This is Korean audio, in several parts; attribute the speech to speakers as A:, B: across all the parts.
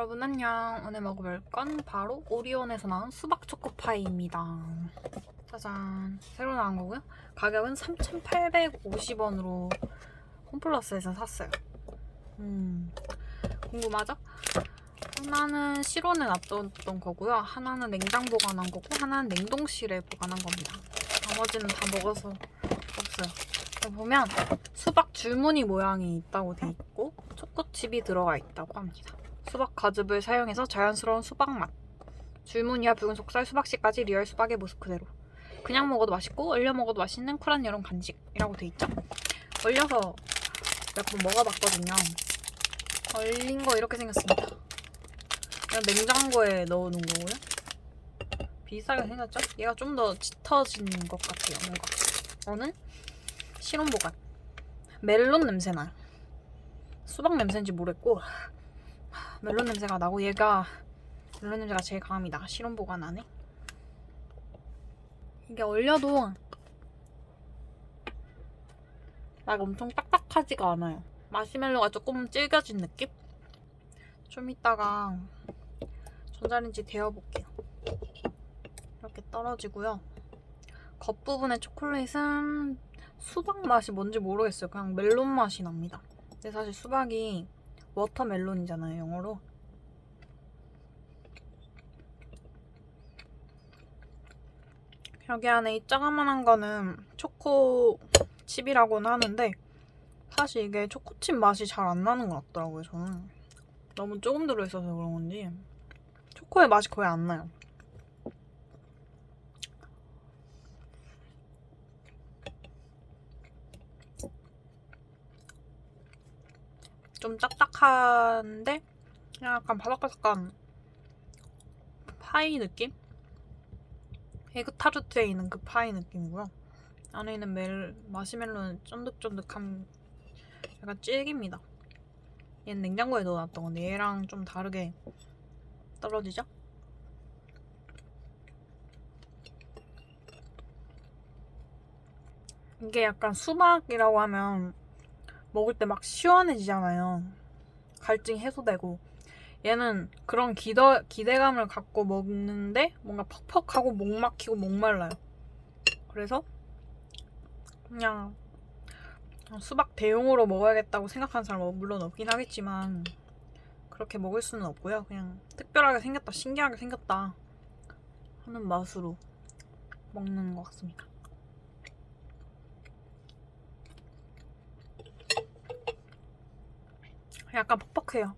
A: 여러분 안녕. 오늘 먹어볼 건 바로 오리온에서 나온 수박 초코파이입니다. 짜잔. 새로 나온 거고요. 가격은 3,850원으로 홈플러스에서 샀어요. 음, 궁금하죠? 하나는 실온에 놔뒀던 거고요. 하나는 냉장 보관한 거고, 하나는 냉동실에 보관한 겁니다. 나머지는 다 먹어서 없어요. 보면 수박 줄무늬 모양이 있다고 돼 있고, 초코칩이 들어가 있다고 합니다. 수박 가즙을 사용해서 자연스러운 수박 맛. 줄무늬와 붉은 속살, 수박씨까지 리얼 수박의 모습 그대로. 그냥 먹어도 맛있고 얼려 먹어도 맛있는 쿨한 여름 간식이라고 돼 있죠. 얼려서 몇 번 먹어봤거든요. 얼린 거 이렇게 생겼습니다. 그냥 냉장고에 넣어놓은 거고요. 비슷하게 생겼죠? 얘가 좀 더 짙어진 것 같아요. 뭔가. 실온 보관. 멜론 냄새 나요. 수박 냄새인지 모르겠고 멜론 냄새가 나고 얘가 멜론 냄새가 제일 강합니다. 실온 보관 안에. 이게 얼려도 막 엄청 딱딱하지가 않아요. 마시멜로가 조금 질겨진 느낌? 좀 이따가 전자레인지 데워볼게요. 이렇게 떨어지고요. 겉부분의 초콜릿은 수박 맛이 뭔지 모르겠어요. 그냥 멜론 맛이 납니다. 근데 사실 수박이 워터멜론이잖아요, 영어로. 여기 안에 이 작아만한 거는 초코 칩이라고는 하는데 사실 이게 초코칩 맛이 잘 안 나는 것 같더라고요, 저는. 너무 조금 들어있어서 그런 건지 초코의 맛이 거의 안 나요. 좀 딱딱한데 약간 바삭바삭한 파이 느낌? 에그타르트에 있는 그 파이 느낌이고요. 안에 있는 멜, 마시멜로는 쫀득쫀득한 약간 질깁니다. 얘는 냉장고에 넣어놨던 건데 얘랑 좀 다르게 떨어지죠? 이게 약간 수박이라고 하면 먹을 때 막 시원해지잖아요. 갈증이 해소되고. 얘는 그런 기대, 기대감을 갖고 먹는데 뭔가 퍽퍽하고 목 막히고 목말라요. 그래서 그냥 수박 대용으로 먹어야겠다고 생각하는 사람은 물론 없긴 하겠지만 그렇게 먹을 수는 없고요. 그냥 특별하게 생겼다, 신기하게 생겼다 하는 맛으로 먹는 것 같습니다. 약간 퍽퍽해요.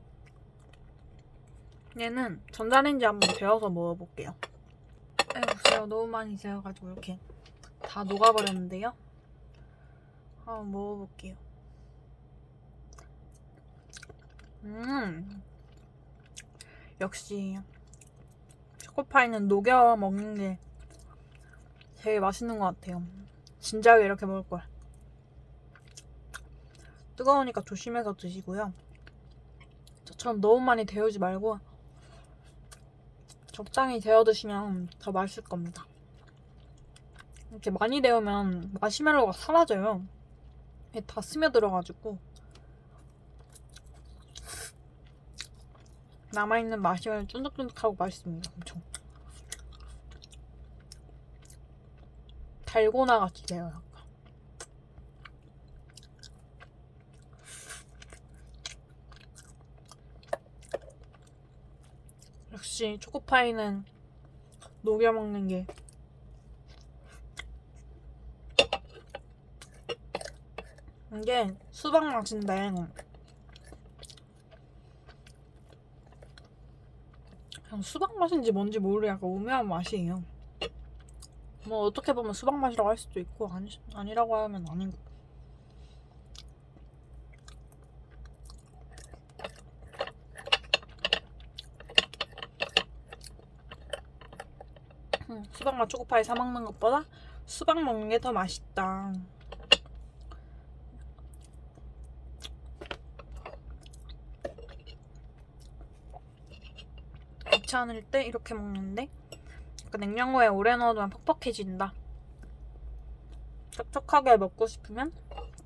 A: 얘는 전자레인지 한번 데워서 먹어볼게요. 에 보세요. 너무 많이 데워가지고 이렇게 다 녹아버렸는데요. 한번 먹어볼게요. 음, 역시 초코파이는 녹여 먹는 게 제일 맛있는 것 같아요. 진작에 이렇게 먹을 걸. 뜨거우니까 조심해서 드시고요. 저처럼 너무 많이 데우지 말고 적당히 데워 드시면 더 맛있을 겁니다. 이렇게 많이 데우면 마시멜로가 사라져요. 다 스며들어가지고 남아있는 마시멜로 쫀득쫀득하고 맛있습니다. 엄청 달고나 같이 돼요. 역시 초코파이는 녹여 먹는 게 이게 수박 맛인데 그냥 수박 맛인지 뭔지 모르게 약간 오묘한 맛이에요. 뭐 어떻게 보면 수박 맛이라고 할 수도 있고 아니, 아니라고 하면 아닌 거. 수박맛 초코파이 사 먹는 것보다 수박 먹는 게 더 맛있다. 귀찮을 때 이렇게 먹는데 약간 냉장고에 오래 넣어두면 퍽퍽해진다. 촉촉하게 먹고 싶으면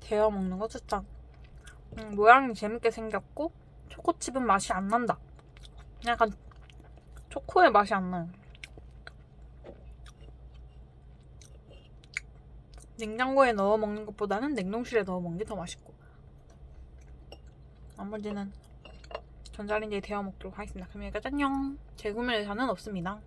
A: 데워 먹는 거 추천. 음, 모양이 재밌게 생겼고 초코칩은 맛이 안 난다. 약간 초코의 맛이 안 나요. 냉장고에 넣어 먹는 것보다는 냉동실에 넣어 먹는 게 더 맛있고. 나머지는 전자레인지에 데워 먹도록 하겠습니다. 그럼 여기까지 안녕. 재구매 의사는 없습니다.